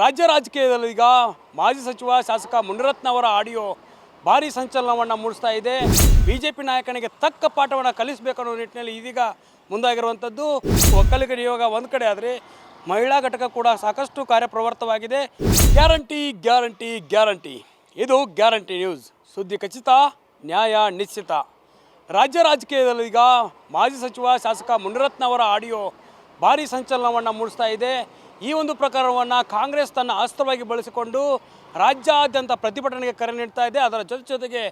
ರಾಜ್ಯ ರಾಜಕೀಯದಲ್ಲಿ ಈಗ ಮಾಜಿ ಸಚಿವ ಶಾಸಕ ಮುನಿರತ್ನ ಅವರ ಆಡಿಯೋ ಭಾರಿ ಸಂಚಲನವನ್ನು ಮೂಡಿಸ್ತಾ ಇದೆ. ಬಿಜೆಪಿ ನಾಯಕನಿಗೆ ತಕ್ಕ ಪಾಠವನ್ನು ಕಲಿಸಬೇಕು ಅನ್ನೋ ನಿಟ್ಟಿನಲ್ಲಿ ಇದೀಗ ಮುಂದಾಗಿರುವಂಥದ್ದು. ಒಕ್ಕಲಿಗ ನಿಯೋಗ ಒಂದು ಕಡೆ ಆದರೆ ಮಹಿಳಾ ಘಟಕ ಕೂಡ ಸಾಕಷ್ಟು ಕಾರ್ಯಪ್ರವೃತ್ತವಾಗಿದೆ. Guarantee guarantee guarantee. ಇದು ಗ್ಯಾರಂಟಿ ನ್ಯೂಸ್. ಸುದ್ದಿ ಖಚಿತ, ನ್ಯಾಯ ನಿಶ್ಚಿತ. ರಾಜ್ಯ ರಾಜಕೀಯದಲ್ಲಿ ಈಗ ಮಾಜಿ ಸಚಿವ ಶಾಸಕ ಮುನಿರತ್ನ ಅವರ ಆಡಿಯೋ ಭಾರಿ ಸಂಚಲನವನ್ನು ಮೂಡಿಸ್ತಾ ಇದೆ. ಈ ಒಂದು ಪ್ರಕರಣವನ್ನು ಕಾಂಗ್ರೆಸ್ ತನ್ನ ಅಸ್ತ್ರವಾಗಿ ಬಳಸಿಕೊಂಡು ರಾಜ್ಯಾದ್ಯಂತ ಪ್ರತಿಭಟನೆಗೆ ಕರೆ ನೀಡ್ತಾ ಇದೆ. ಅದರ ಜೊತೆ ಜೊತೆಗೆ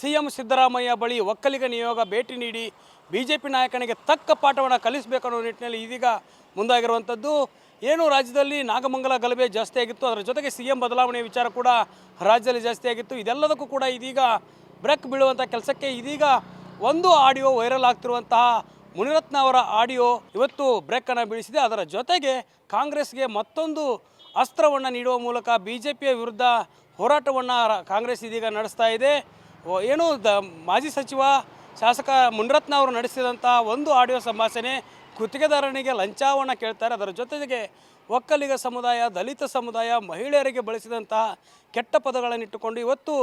ಸಿ ಎಂ ಸಿದ್ದರಾಮಯ್ಯ ಬಳಿ ಒಕ್ಕಲಿಗ ನಿಯೋಗ ಭೇಟಿ ನೀಡಿ ಬಿ ಜೆ ಪಿ ನಾಯಕನಿಗೆ ತಕ್ಕ ಪಾಠವನ್ನು ಕಲಿಸಬೇಕು ಅನ್ನೋ ನಿಟ್ಟಿನಲ್ಲಿ ಇದೀಗ ಮುಂದಾಗಿರುವಂಥದ್ದು. ಏನು ರಾಜ್ಯದಲ್ಲಿ ನಾಗಮಂಗಲ ಗಲಭೆ ಜಾಸ್ತಿ ಆಗಿತ್ತು. ಅದರ ಜೊತೆಗೆ ಸಿ ಎಂ ಬದಲಾವಣೆ ವಿಚಾರ ಕೂಡ ರಾಜ್ಯದಲ್ಲಿ ಜಾಸ್ತಿ ಆಗಿತ್ತು. ಇದೆಲ್ಲದಕ್ಕೂ ಕೂಡ ಇದೀಗ ಬ್ರೇಕ್ ಬೀಳುವಂಥ ಕೆಲಸಕ್ಕೆ ಇದೀಗ ಒಂದು ಆಡಿಯೋ ವೈರಲ್ ಆಗ್ತಿರುವಂತಹ ಮುನಿರತ್ನ ಅವರ ಆಡಿಯೋ ಇವತ್ತು ಬ್ರೇಕನ್ನು ಬೀಳಿಸಿದೆ. ಅದರ ಜೊತೆಗೆ ಕಾಂಗ್ರೆಸ್ಗೆ ಮತ್ತೊಂದು ಅಸ್ತ್ರವನ್ನು ನೀಡುವ ಮೂಲಕ ಬಿ ಜೆ ಪಿಯ ವಿರುದ್ಧ ಹೋರಾಟವನ್ನು ಕಾಂಗ್ರೆಸ್ ಇದೀಗ ನಡೆಸ್ತಾ ಇದೆ. ಏನು ದ, ಮಾಜಿ ಸಚಿವ ಶಾಸಕ ಮುನಿರತ್ನ ಅವರು ನಡೆಸಿದಂಥ ಒಂದು ಆಡಿಯೋ ಸಂಭಾಷಣೆ ಗುತ್ತಿಗೆದಾರನಿಗೆ ಲಂಚಾವನ್ನು ಕೇಳ್ತಾರೆ. ಅದರ ಜೊತೆಗೆ ಒಕ್ಕಲಿಗ ಸಮುದಾಯ, ದಲಿತ ಸಮುದಾಯ ಮಹಿಳೆಯರಿಗೆ ಬಳಸಿದಂತಹ ಕೆಟ್ಟ ಪದಗಳನ್ನಿಟ್ಟುಕೊಂಡು ಇವತ್ತು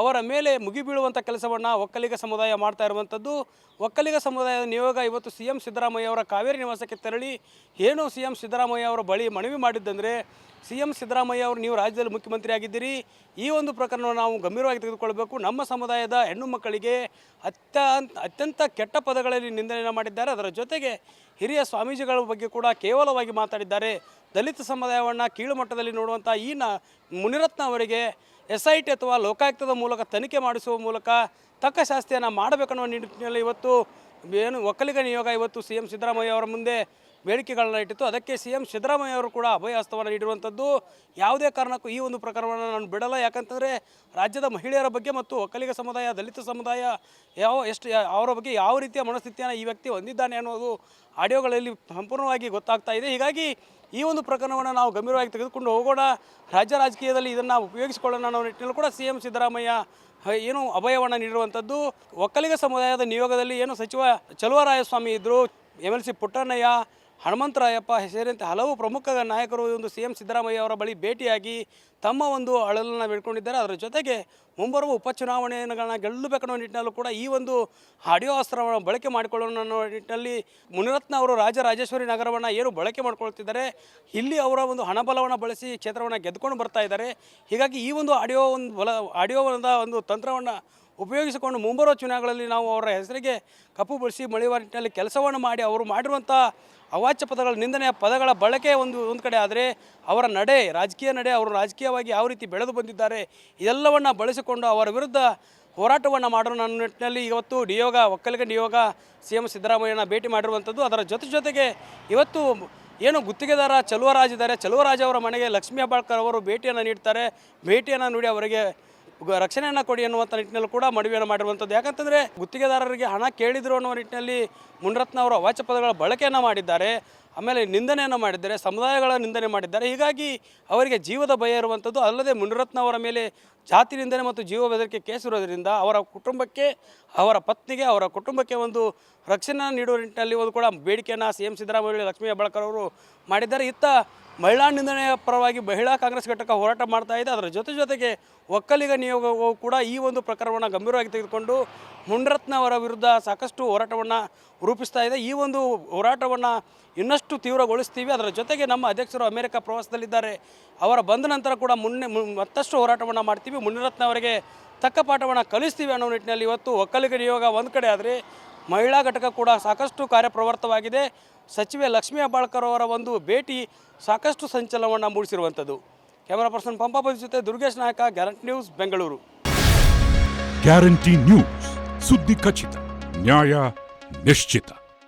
ಅವರ ಮೇಲೆ ಮುಗಿಬೀಳುವಂಥ ಕೆಲಸವನ್ನು ಒಕ್ಕಲಿಗ ಸಮುದಾಯ ಮಾಡ್ತಾ ಇರುವಂಥದ್ದು. ಒಕ್ಕಲಿಗ ಸಮುದಾಯದ ನಿಯೋಗ ಇವತ್ತು ಸಿ ಎಂ ಸಿದ್ದರಾಮಯ್ಯ ಅವರ ಕಾವೇರಿ ನಿವಾಸಕ್ಕೆ ತೆರಳಿ, ಏನು ಸಿ ಎಂ ಸಿದ್ದರಾಮಯ್ಯ ಅವರ ಬಳಿ ಮನವಿ ಮಾಡಿದ್ದಂದರೆ, ಸಿ ಎಂ ಸಿದ್ದರಾಮಯ್ಯ ಅವರು ನೀವು ರಾಜ್ಯದಲ್ಲಿ ಮುಖ್ಯಮಂತ್ರಿ ಆಗಿದ್ದೀರಿ, ಈ ಒಂದು ಪ್ರಕರಣವನ್ನು ನಾವು ಗಂಭೀರವಾಗಿ ತೆಗೆದುಕೊಳ್ಬೇಕು. ನಮ್ಮ ಸಮುದಾಯದ ಹೆಣ್ಣು ಮಕ್ಕಳಿಗೆ ಅತ್ಯಂತ ಅತ್ಯಂತ ಕೆಟ್ಟ ಪದಗಳಲ್ಲಿ ನಿಂದನೆಯನ್ನು ಮಾಡಿದ್ದಾರೆ. ಅದರ ಜೊತೆಗೆ ಹಿರಿಯ ಸ್ವಾಮೀಜಿಗಳ ಬಗ್ಗೆ ಕೂಡ ಕೇವಲವಾಗಿ ಮಾತಾಡಿದ್ದಾರೆ. ದಲಿತ ಸಮುದಾಯವನ್ನು ಕೀಳುಮಟ್ಟದಲ್ಲಿ ನೋಡುವಂಥ ಈ ನ, ಮುನಿರತ್ನ ಅವರಿಗೆ ಎಸ್ ಐ ಟಿ ಅಥವಾ ಲೋಕಾಯುಕ್ತದ ಮೂಲಕ ತನಿಖೆ ಮಾಡಿಸುವ ಮೂಲಕ ತಕ್ಕ ಶಾಸ್ತಿಯನ್ನು ಮಾಡಬೇಕನ್ನೋ ನಿಟ್ಟಿನಲ್ಲಿ ಇವತ್ತು ಏನು ಒಕ್ಕಲಿಗ ನಿಯೋಗ ಇವತ್ತು ಸಿ ಎಂ ಸಿದ್ದರಾಮಯ್ಯ ಅವರ ಮುಂದೆ ಬೇಡಿಕೆಗಳನ್ನ ಇಟ್ಟಿತ್ತು. ಅದಕ್ಕೆ ಸಿ ಎಂ ಸಿದ್ದರಾಮಯ್ಯ ಅವರು ಕೂಡ ಅಭಯ ಹಸ್ತವನ್ನು ನೀಡಿರುವಂಥದ್ದು ಯಾವುದೇ ಕಾರಣಕ್ಕೂ ಈ ಒಂದು ಪ್ರಕರಣವನ್ನು ನಾನು ಬಿಡಲ್ಲ. ಯಾಕಂತಂದರೆ ರಾಜ್ಯದ ಮಹಿಳೆಯರ ಬಗ್ಗೆ ಮತ್ತು ಒಕ್ಕಲಿಗ ಸಮುದಾಯ, ದಲಿತ ಸಮುದಾಯ ಯಾವ ಎಷ್ಟು ಅವರ ಬಗ್ಗೆ ಯಾವ ರೀತಿಯ ಮನಸ್ಥಿತಿಯನ್ನು ಈ ವ್ಯಕ್ತಿ ಹೊಂದಿದ್ದಾನೆ ಅನ್ನೋದು ಆಡಿಯೋಗಳಲ್ಲಿ ಸಂಪೂರ್ಣವಾಗಿ ಗೊತ್ತಾಗ್ತಾ ಇದೆ. ಹೀಗಾಗಿ ಈ ಒಂದು ಪ್ರಕರಣವನ್ನು ನಾವು ಗಂಭೀರವಾಗಿ ತೆಗೆದುಕೊಂಡು ಹೋಗೋಣ. ರಾಜ್ಯ ರಾಜಕೀಯದಲ್ಲಿ ಇದನ್ನು ಉಪಯೋಗಿಸಿಕೊಳ್ಳೋಣ ಅನ್ನೋ ನಿಟ್ಟಿನಲ್ಲಿ ಕೂಡ ಸಿ ಎಂ ಸಿದ್ದರಾಮಯ್ಯ ಏನು ಅಭಯವನ್ನು ನೀಡಿರುವಂಥದ್ದು ಒಕ್ಕಲಿಗ ಸಮುದಾಯದ ನಿಯೋಗದಲ್ಲಿ ಏನು ಸಚಿವ ಚಲುವರಾಯಸ್ವಾಮಿ ಇದ್ದರು M L C Puttannaiah Hanumantharayappa ಸೇರಿದಂತೆ ಹಲವು ಪ್ರಮುಖ ನಾಯಕರು ಒಂದು ಸಿ ಎಂ ಸಿದ್ದರಾಮಯ್ಯ ಅವರ ಬಳಿ ಭೇಟಿಯಾಗಿ ತಮ್ಮ ಒಂದು ಅಳಲನ್ನು ಬೇಡ್ಕೊಂಡಿದ್ದಾರೆ. ಅದರ ಜೊತೆಗೆ ಮುಂಬರುವ ಉಪಚುನಾವಣೆಗಳನ್ನ ಗೆಲ್ಲಬೇಕನ್ನೋ ನಿಟ್ಟಿನಲ್ಲೂ ಕೂಡ ಈ ಒಂದು ಆಡಿಯೋ ಅಸ್ತ್ರವನ್ನು ಬಳಕೆ ಮಾಡಿಕೊಳ್ಳೋಣ ಅನ್ನೋ ನಿಟ್ಟಿನಲ್ಲಿ ಮುನಿರತ್ನ ಅವರು ರಾಜರಾಜೇಶ್ವರಿ ನಗರವನ್ನು ಏನು ಬಳಕೆ ಮಾಡ್ಕೊಳ್ತಿದ್ದಾರೆ. ಇಲ್ಲಿ ಅವರ ಒಂದು ಹಣಬಲವನ್ನು ಬಳಸಿ ಕ್ಷೇತ್ರವನ್ನು ಗೆದ್ದುಕೊಂಡು ಬರ್ತಾ ಇದ್ದಾರೆ. ಹೀಗಾಗಿ ಈ ಒಂದು ಆಡಿಯೋ ಒಂದು ಬಲ ಆಡಿಯೋದ ಒಂದು ತಂತ್ರವನ್ನು ಉಪಯೋಗಿಸಿಕೊಂಡು ಮುಂಬರುವ ಚುನಾವಣೆಗಳಲ್ಲಿ ನಾವು ಅವರ ಹೆಸರಿಗೆ ಕಪ್ಪು ಬಳಸಿ ಮಳೆಯುವ ನಿಟ್ಟಿನಲ್ಲಿ ಕೆಲಸವನ್ನು ಮಾಡಿ ಅವರು ಮಾಡಿರುವಂಥ ಅವಾಚ್ಯ ಪದಗಳ ನಿಂದನೆಯ ಪದಗಳ ಬಳಕೆ ಒಂದು ಒಂದು ಕಡೆ ಆದರೆ ಅವರ ನಡೆ, ರಾಜಕೀಯ ನಡೆ, ಅವರು ರಾಜಕೀಯವಾಗಿ ಯಾವ ರೀತಿ ಬೆಳೆದು ಬಂದಿದ್ದಾರೆ, ಇದೆಲ್ಲವನ್ನು ಬಳಸಿಕೊಂಡು ಅವರ ವಿರುದ್ಧ ಹೋರಾಟವನ್ನು ಮಾಡೋಣ ನನ್ನ ನಿಟ್ಟಿನಲ್ಲಿ ಇವತ್ತು ನಿಯೋಗ, ಒಕ್ಕಲಿಗ ನಿಯೋಗ, ಸಿ ಎಂ ಸಿದ್ದರಾಮಯ್ಯನ ಭೇಟಿ ಮಾಡಿರುವಂಥದ್ದು. ಅದರ ಜೊತೆ ಜೊತೆಗೆ ಇವತ್ತು ಏನು ಗುತ್ತಿಗೆದಾರ ಚಲುವರಾಜ್ ಇದ್ದಾರೆ. ಚಲುವರಾಜ್ ಅವರ ಮನೆಗೆ ಲಕ್ಷ್ಮೀ ಹೆಬ್ಬಾಳ್ಕರ್ ಅವರು ಭೇಟಿಯನ್ನು ನೀಡ್ತಾರೆ. ಭೇಟಿಯನ್ನು ನೋಡಿ ಅವರಿಗೆ ರಕ್ಷಣೆಯನ್ನು ಕೊಡಿ ಅನ್ನುವಂಥ ನಿಟ್ಟಿನಲ್ಲಿ ಕೂಡ ಮನವಿಯನ್ನು ಮಾಡಿರುವಂಥದ್ದು. ಯಾಕಂತಂದರೆ ಗುತ್ತಿಗೆದಾರರಿಗೆ ಹಣ ಕೇಳಿದರು ಅನ್ನುವ ನಿಟ್ಟಿನಲ್ಲಿ ಮುನ್ರತ್ನ ಅವರು ಅವಾಚ್ಯ ಪದಗಳ ಬಳಕೆಯನ್ನು ಮಾಡಿದ್ದಾರೆ. ಆಮೇಲೆ ನಿಂದನೆಯನ್ನು ಮಾಡಿದ್ದಾರೆ, ಸಮುದಾಯಗಳ ನಿಂದನೆ ಮಾಡಿದ್ದಾರೆ. ಹೀಗಾಗಿ ಅವರಿಗೆ ಜೀವದ ಭಯ ಇರುವಂಥದ್ದು, ಅಲ್ಲದೆ ಮುನಿರತ್ನ ಅವರ ಮೇಲೆ ಜಾತಿ ನಿಂದನೆ ಮತ್ತು ಜೀವ ಬೆದರಿಕೆ ಕೇಸ್ ಇರೋದರಿಂದ ಅವರ ಕುಟುಂಬಕ್ಕೆ, ಅವರ ಪತ್ನಿಗೆ, ಅವರ ಕುಟುಂಬಕ್ಕೆ ಒಂದು ರಕ್ಷಣೆ ನೀಡುವ ನಿಟ್ಟಿನಲ್ಲಿ ಒಂದು ಕೂಡ ಬೇಡಿಕೆಯನ್ನು ಸಿ ಎಂ ಸಿದ್ದರಾಮಯ್ಯ, ಲಕ್ಷ್ಮೀ ಹೆಬ್ಬಾಳ್ಕರ್ ಅವರು ಮಾಡಿದ್ದಾರೆ. ಇತ್ತ ಮಹಿಳಾ ನಿಂದನೆಯ ಪರವಾಗಿ ಮಹಿಳಾ ಕಾಂಗ್ರೆಸ್ ಘಟಕ ಹೋರಾಟ ಮಾಡ್ತಾ ಇದೆ. ಅದರ ಜೊತೆ ಜೊತೆಗೆ ಒಕ್ಕಲಿಗ ನಿಯೋಗವು ಕೂಡ ಈ ಒಂದು ಪ್ರಕರಣವನ್ನು ಗಂಭೀರವಾಗಿ ತೆಗೆದುಕೊಂಡು ಮುನಿರತ್ನ ಅವರ ವಿರುದ್ಧ ಸಾಕಷ್ಟು ಹೋರಾಟವನ್ನು ರೂಪಿಸ್ತಾ ಇದೆ. ಈ ಒಂದು ಹೋರಾಟವನ್ನು ಇನ್ನಷ್ಟು ತೀವ್ರಗೊಳಿಸ್ತೀವಿ, ಅದರ ಜೊತೆಗೆ ನಮ್ಮ ಅಧ್ಯಕ್ಷರು ಅಮೆರಿಕ ಪ್ರವಾಸದಲ್ಲಿದ್ದಾರೆ. ಅವರ ಬಂದ ನಂತರ ಕೂಡ ಮುನ್ನೆ ಮತ್ತಷ್ಟು ಹೋರಾಟವನ್ನು ಮಾಡ್ತೀವಿ. ಮುನಿರತ್ನ ಅವರಿಗೆ ತಕ್ಕ ಪಾಠವನ್ನು ಕಲಿಸ್ತೀವಿ ಅನ್ನೋ ನಿಟ್ಟಿನಲ್ಲಿ ಇವತ್ತು ಒಕ್ಕಲಿಗ ನಿಯೋಗ ಒಂದು ಕಡೆ ಆದರೆ ಮಹಿಳಾ ಘಟಕ ಕೂಡ ಸಾಕಷ್ಟು ಕಾರ್ಯಪ್ರವೃತ್ತವಾಗಿದೆ. ಸಚಿವೆ ಲಕ್ಷ್ಮೀ ಹೆಬ್ಬಾಳ್ಕರ್ ಅವರ ಒಂದು ಭೇಟಿ ಸಾಕಷ್ಟು ಸಂಚಲನವನ್ನು ಮೂಡಿಸಿರುವಂಥದ್ದು. ಕ್ಯಾಮರಾ ಪರ್ಸನ್ ಪಂಪಾಪತಿ ಜೊತೆ Durgesh Nayaka guarantee news Bengaluru guarantee news ಸುದ್ದಿ ಖಚಿತ, ನ್ಯಾಯ ನಿಶ್ಚಿತ.